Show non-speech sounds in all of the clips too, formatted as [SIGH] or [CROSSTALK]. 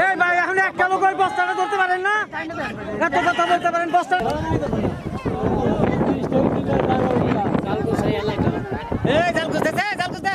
এই করে ভাই এখন একটা লোক ওই বস্তাটা ধরতে পারেন না? এত কথা বলতে পারেন বস্তা। এই জাল খুঁজতেছে, জাল খুঁজতে।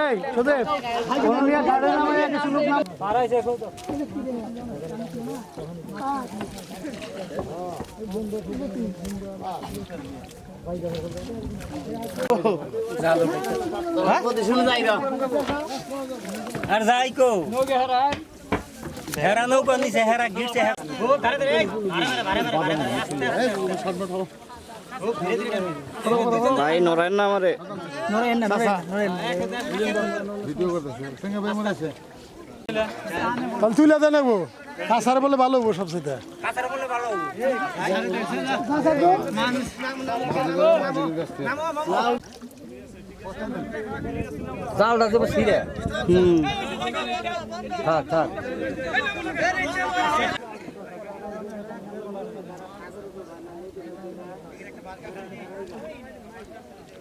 এই সুদেব কোন মিয়া গাড়ি নামে কিছু লোক নাম আর যাই কো হেরা নৌকা নিছে হেরা গিরছে হেরা ও ধারে ধারে এই, ভাই নড়েন না তাহলে তুলে দেন নেব। কাছার বলে ভালো হব সবচেয়ে। কাঁচার বললে ভালো জালটা দেবো ছিঁড়ে। থাক থাক। এই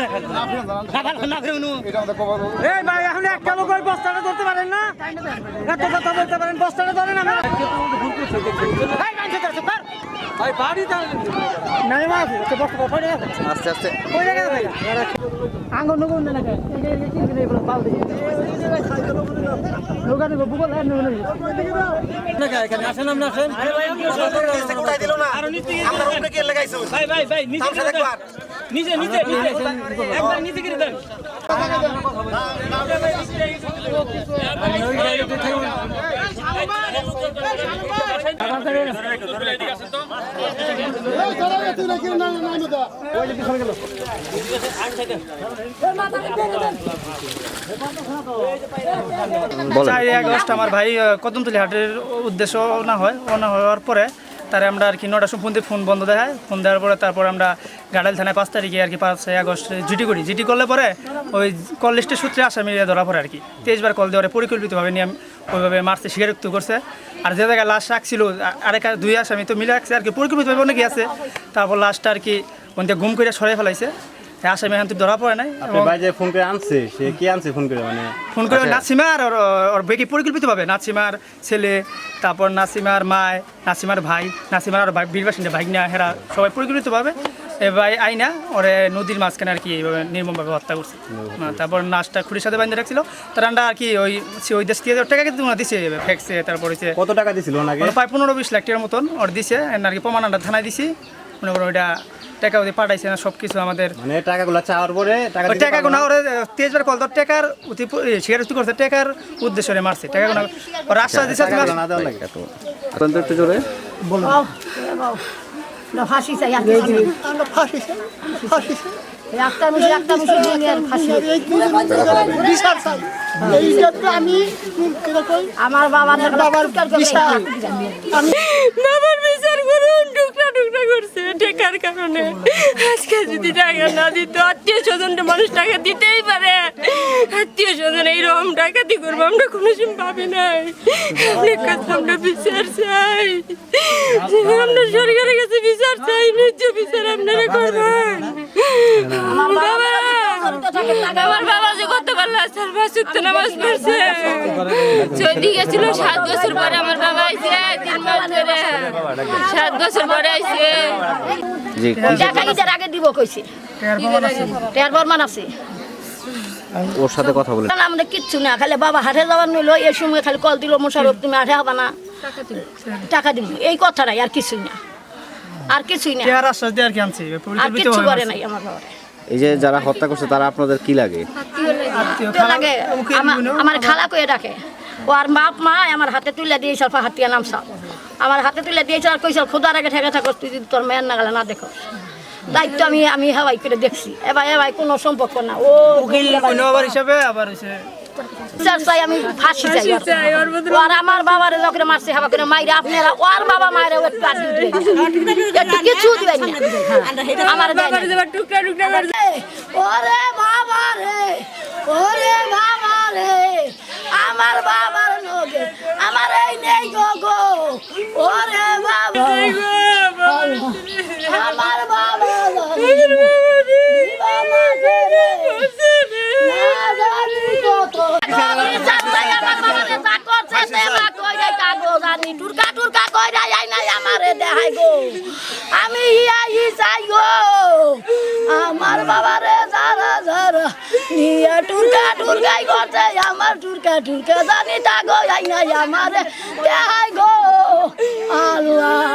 না খেলো। না। এই ভাই এখন একটা লোক ওই বস্তাটা ধরতে পারেন না? এত কথা বলতে পারেন বস্তাটা ধরেন আমরা। এই মানছে তোর সুপার। ভাই বাড়ি নাই মাছ তো বস্তা পড়ে আস্তে আস্তে। পড়ে গেছে ভাই। আঙ্গুর নগুন না নাকি? পাল দিই নৌকা বুকল আর এখানে আসেন আপনি আসেন। ভাই ভাই ভাই নিচে করে দেন। নিচে নিচে নিচে একবার নিচে দেন আগস্ট আমার ভাই কদমতলি হাটের উদ্দেশ্য না হয় না হওয়ার পরে তারে আমরা আর কি নটার সময় ফোন দিয়ে ফোন বন্ধ দেখায়। ফোন দেওয়ার পরে তারপর আমরা গাড়াল থানায় পাঁচ তারিখে আর কি পাঁচই আগস্ট জিডি করি। জিডি করলে পরে ওই কল লিস্টের সূত্রে আসামি ধরা পড়ে আর কি। তেইশবার কল দেওয়ার পরিকল্পিতভাবে নিয়ে ওইভাবে মারতে স্বীকারোক্ত করছে। আর যে জায়গায় লাস্ট রাখছিল আরেক আর দুই আসামি তো মিলে রাখছে আর কি। পরিকল্পিতভাবে অনেকে আছে। তারপর লাস্টটা আর কি ওনতে গুম করে সরাই ফেলাইছে। হ্যাঁ, আসামি এখন তো ধরা পড়ে নাই। ভাই যে ফোন করে আনছে সে কি আনছে ফোন করে? মানে ফোন করে নাসিমার ওর পরিকল্পিতভাবে নাসিমার ছেলে তারপর নাসিমার মায় নাসিমার ভাই নাসিমার আর ভাই বীরবাসিন্দা ভাইনা হেরা সবাই পরিকল্পিতভাবে এ ভাই আইনা ওরে নদীর মাঝখানে আর কি এইভাবে নির্মমভাবে হত্যা করছে। তারপর নাচটা খুঁড়ির সাথে বাঁধে রাখছিল। তারা আর কি ওই ওই দেশ থেকে টাকা কিন্তু দিছে ফেকছে তারপর হচ্ছে কত টাকা দিছিল ওনাকে? প্রায় পনেরো বিশ লাখ টাকার মতন ওর দিছে আর কি প্রমাণ থানায় দিছি। মনে করো ওইটা টাকা ওদের পাঠাইছে না সব কিছু আমাদের। মানে টাকাগুলো চাওয়ার পরে টাকা টাকা গোনা না? ওরে তেজবার কল তোর টাকার অতি শিকার করছে টাকার উদ্দেশ্যে ওরে মারছে। টাকা গোনা ওর আশ্বাস দিছে না দেওয়ার লাগে আপনার একটু জোরে। না ফাঁসি চাই আর ফাঁসি ফাঁসি এই একটা মিশে করছে টেকার কারণে। আজকে যদি টাকা না দিত আত্মীয় স্বজন মানুষ টাকা দিতেই পারে। আত্মীয় স্বজন এইরকম ডাকাতি করব আমরা কোনো সময় ভাবি নাই। অনেক কাছে আমরা বিচার চাই। আমরা সরকারের কাছে বিচার চাই ন্যায্য বিচার আপনারা করবেন। বাবা আমার বাবা। স্যার নামাজ পড়ছে। গেছিল সাত বছর পরে আমার বাবা আইছে তিন মাস ধরে। সাত বছর পরে আইছে। জি টাকা ঈদের আগে দিব কইছে। টের বর্মান আছে? ওর সাথে কথা বলে। আমাদের কিচ্ছু না খালি বাবা হাটে যাওয়ার নইলো এই সময় খালি কল দিল মোশারফ তুমি হাটে হবা না। টাকা দিব এই কথাটাই আর কিছুই না। আর কিছুই না। টাকার আশ্বাস দিয়ে আর কি আনছে? আর পরিকল্পিত করে নাই আমার বাবা এই যে যারা হত্যা করছে তারা আপনাদের কি লাগে? লাগে আমার খালা কয়ে ডাকে ও আর বাপ মা আমার হাতে তুলে দিয়েছিল হাতিয়া নাম সব আমার হাতে তুলে দিয়েছিল আর কইছিল খোদার আগে ঠেকে থাকো তুই যদি তোর মেয়ের নাগালে না দেখো দায়িত্ব আমি আমি হেওয়াই করে দেখছি। এবার এবার কোনো সম্পর্ক না। ও হিসাবে আবার চাই আমি ফাঁসি চাই। আর আমার বাবার যখন মারছে হাবা করে মাইরে আপনারা ওর বাবা মায়েরা একটু আর [LAUGHS] একটু কিছু দিবেন আমার ওরে বাবা রে ওরে বাবা রে আমার বাবার লোকে আমার এই নেই গো গো ওরে আর বাবারে যারা যারা, নিয়ে টুরকা টুরকাই করছে, আমার টুরকা টুরকা জানি তা গো নাই আমারে। কে গো? আল্লাহ